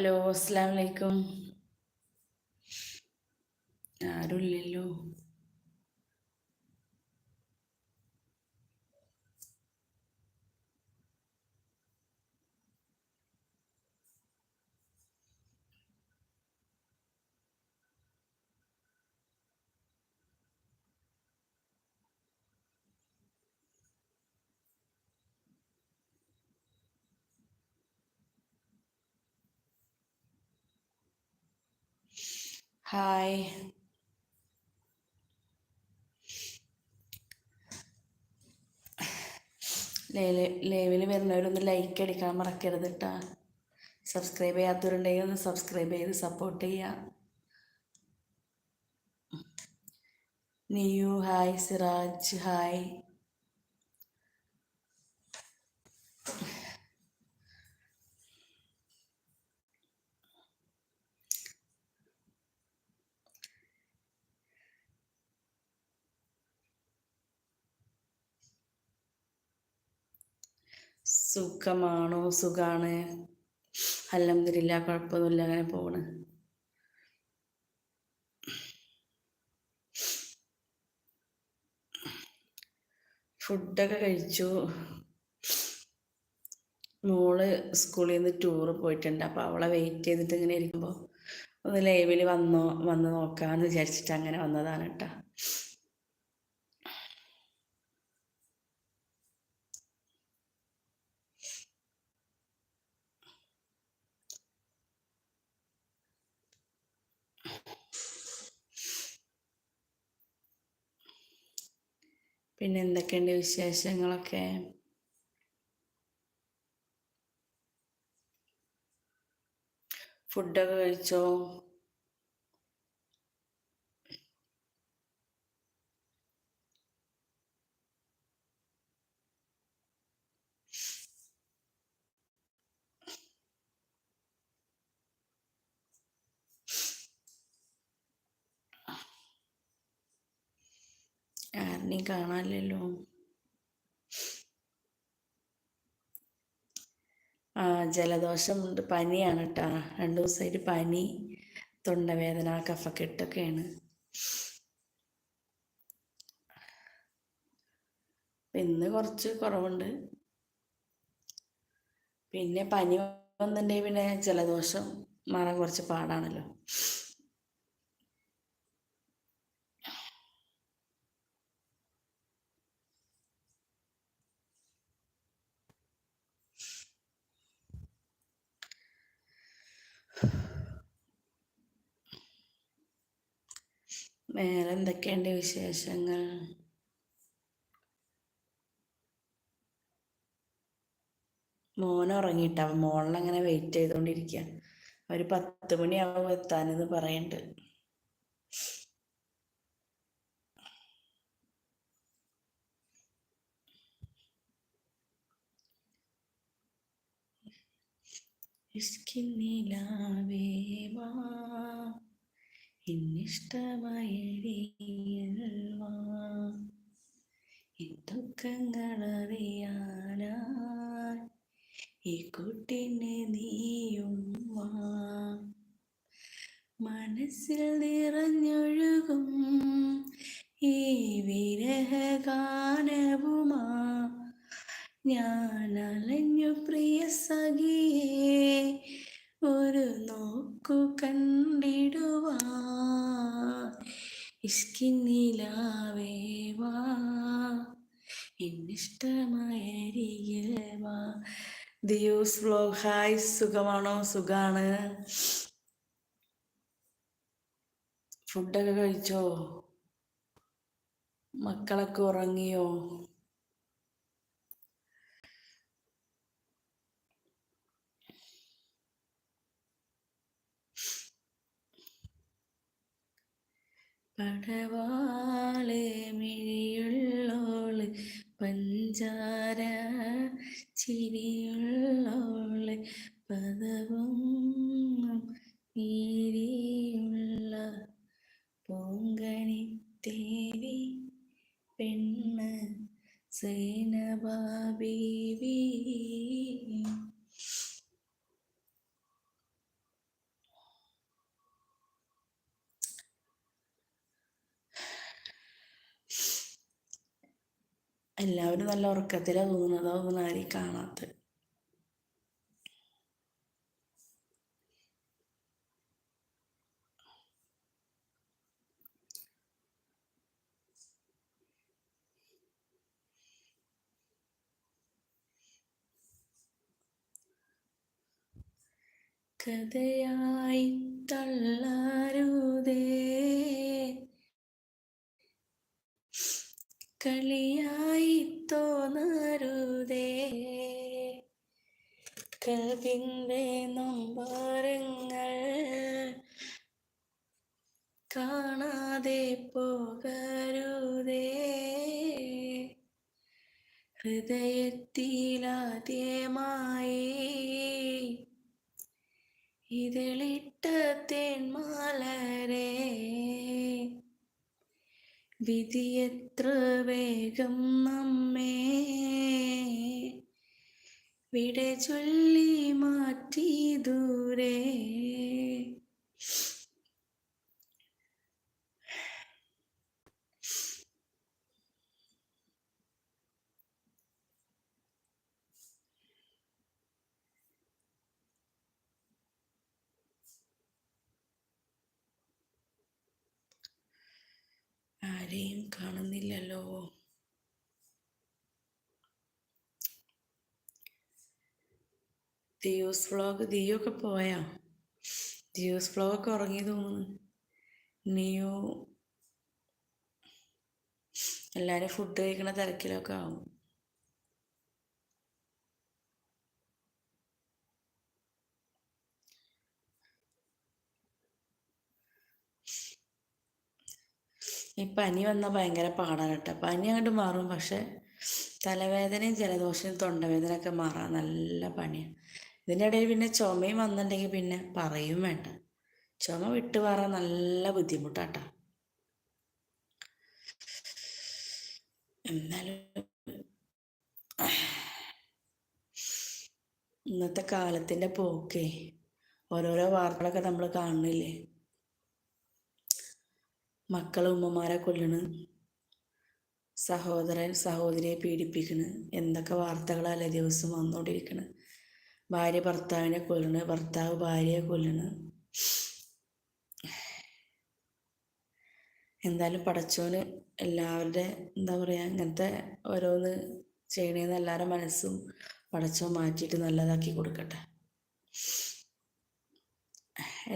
Hello അസ്സാം വലൈക്കും ആരുമില്ലല്ലോ. Hi ലൈവിൽ വരുന്നവരൊന്ന് ലൈക്ക് അടിക്കാൻ മറക്കരുത് കേട്ടാ സബ്സ്ക്രൈബ് ചെയ്യാത്തവരുണ്ടെങ്കിൽ ഒന്ന് സബ്സ്ക്രൈബ് ചെയ്ത് സപ്പോർട്ട് ചെയ്യുക നിയു ഹായ് സിറാജ് ഹായ്. സുഖമാണോ? സുഖാണ്. അലഹമില്ല കുഴപ്പമൊന്നുമില്ല അങ്ങനെ പോണ്. ഫുഡൊക്കെ കഴിച്ചു. മോൾ സ്കൂളിൽ നിന്ന് ടൂറ് പോയിട്ടുണ്ട്. അപ്പോൾ അവളെ വെയിറ്റ് ചെയ്തിട്ട് ഇങ്ങനെ ഇരിക്കുമ്പോൾ ഒന്ന് ലൈവിൽ വന്നോ വന്ന് നോക്കാന്ന് വിചാരിച്ചിട്ട് അങ്ങനെ വന്നതാണ് കേട്ടോ. പിന്നെ എന്തൊക്കെയുണ്ട് വിശേഷങ്ങളൊക്കെ? ഫുഡൊക്കെ കഴിച്ചോ? ആരെയും കാണാനില്ലല്ലോ. ആ ജലദോഷമുണ്ട്. പനിയാണ് കേട്ടാ രണ്ടു ദിവസമായിട്ട് പനി തൊണ്ടവേദന കഫക്കെട്ടൊക്കെയാണ് ഇന്ന് കുറച്ച് കുറവുണ്ട്. പിന്നെ പനി വന്നിട്ടുണ്ടെങ്കിൽ പിന്നെ ജലദോഷം മാറാൻ കുറച്ച് പാടാണല്ലോ. വേറെ എന്തൊക്കെയുണ്ട് വിശേഷങ്ങൾ? മോൻ ഉറങ്ങിയിട്ട മോളിനങ്ങനെ വെയിറ്റ് ചെയ്തുകൊണ്ടിരിക്കുക ഒരു പത്ത് മണിയാവും എത്താനെന്ന് പറയുന്നുണ്ട് ഇഷ്കിന്നിലാവേ വാ എന്നിഷ്ടമായടിയൽവാ ദുഃഖങ്ങളറിയാനായി ഈ കുട്ടിനെ നീയും വാ. മനസ്സിൽ നിറഞ്ഞൊഴുകും ഈ വിരഹഗാനവുമാ. ഞാൻ അലഞ്ഞു പ്രിയ സഖിയേ ഹായ്. സുഖമാണോ? സുഖാണ്. ഫുഡൊക്കെ കഴിച്ചോ? മക്കളൊക്കെ ഉറങ്ങിയോ? പടവാളെ മിഴിയുള്ളോൾ പഞ്ചാര ചിരിയുള്ളോൾ പദവും എല്ലാവരും നല്ല ഉറക്കത്തിലാണ് തോന്നുന്നത് അതൊന്നും ആരെയും കാണാത്തത്. കഥയായി തള്ളാരുതേ. കളിയായി തോന്നരുതേ. കവിന്റെ നൊമ്പരങ്ങൾ കാണാതെ പോകരുതേ. ഹൃദയത്തിലാദ്യമായി ഇതിളിട്ട തേന്മാലരെ വിധിയെത്ര വേഗം നമ്മെ വിട ചൊല്ലി മാറ്റി ദൂരെ. ആരെയും കാണുന്നില്ലല്ലോ. ദിയൂസ് വ്ളോഗ് ദിയൊക്കെ പോയാ? ദിയൂസ് വ്ളോഗൊക്കെ ഉറങ്ങി തോന്നുന്നു. നിയോ എല്ലാവരും ഫുഡ് കഴിക്കണ തിരക്കിലൊക്കെ ആവും. ഈ പനി വന്നാൽ ഭയങ്കര പാടാണ് കേട്ടോ. പനി അങ്ങോട്ട് മാറും പക്ഷെ തലവേദനയും ജലദോഷവും തൊണ്ടവേദന ഒക്കെ മാറാൻ നല്ല പണിയാണ് ഇതിന്റെ ഇടയിൽ പിന്നെ ചുമയും വന്നിട്ടുണ്ടെങ്കിൽ പിന്നെ പറയും വേണ്ട. ചുമ വിട്ടു മാറാൻ നല്ല ബുദ്ധിമുട്ടാട്ടോ എന്നാലും ഇന്നത്തെ കാലത്തിന്റെ പോക്കേ ഓരോരോ വാർത്തകളൊക്കെ നമ്മൾ കാണുന്നില്ലേ? മക്കളെ ഉമ്മമാരെ കൊല്ലണ്. സഹോദരൻ സഹോദരിയെ പീഡിപ്പിക്കണ്. എന്തൊക്കെ വാർത്തകളല്ലേ ദിവസം വന്നുകൊണ്ടിരിക്കണ് ഭാര്യ ഭർത്താവിനെ കൊല്ലണ്. ഭർത്താവ് ഭാര്യയെ കൊല്ലണ്. എന്തായാലും പടച്ചോന് എല്ലാവരുടെ എന്താ പറയുക ഇങ്ങനത്തെ ഓരോന്ന് ചെയ്യണേന്ന് എല്ലാവരുടെ മനസ്സും പടച്ചോൻ മാറ്റിയിട്ട് നല്ലതാക്കി കൊടുക്കട്ടെ.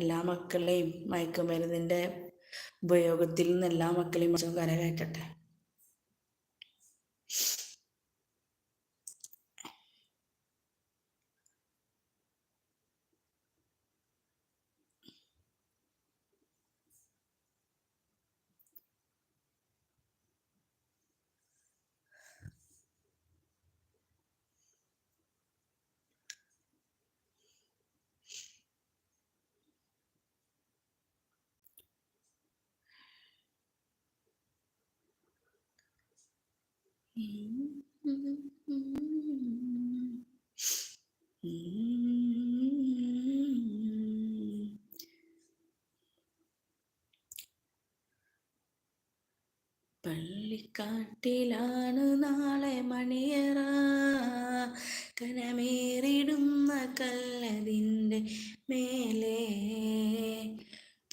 എല്ലാ മക്കളുടെയും മയക്കുമരുന്നിന്റെ ഉപയോഗത്തിൽ നിന്ന് എല്ലാ മക്കളെയും കരകയറ്റട്ടെ. പള്ളിക്കാട്ടിലാണ് നാളെ മണിയറ. കനമേറിടുന്ന കല്ലതിന്റെ മേലെ.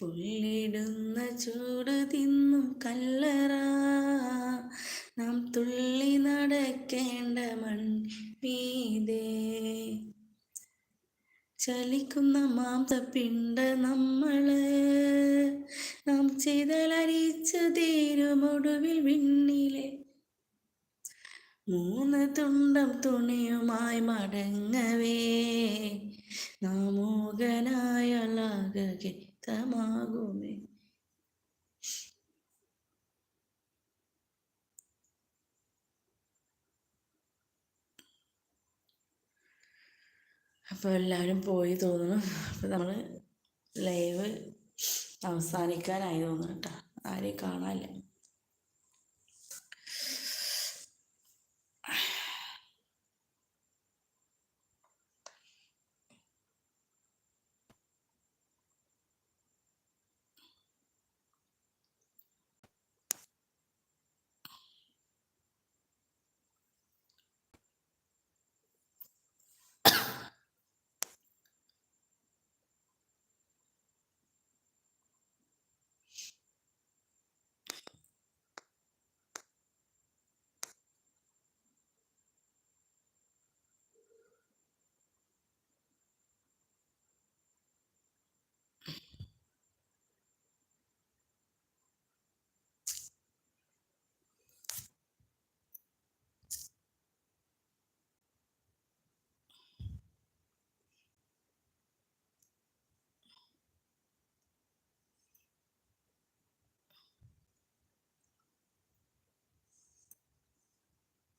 പുള്ളിടുന്ന ചൂട് തിന്നും കല്ലറ. നാം തുള്ളി നടക്കേണ്ട മൺ മീതേ. ചലിക്കുന്ന മാംസപ്പിണ്ട നമ്മൾ നാം ചെയ്തലരിച്ചു തീരുമൊടുവിൽ വിണ്ണിലെ. മൂന്ന് തുണ്ടം തുണിയുമായി മടങ്ങവേ. നാമോകനായ ലാഗമാകുമേ അപ്പോൾ എല്ലാവരും പോയി തോന്നുന്നു. അപ്പോൾ നമ്മൾ ലൈവ് അവസാനിക്കാനായി തോന്നുന്നു കേട്ടോ. ആരെയും കാണാനില്ല.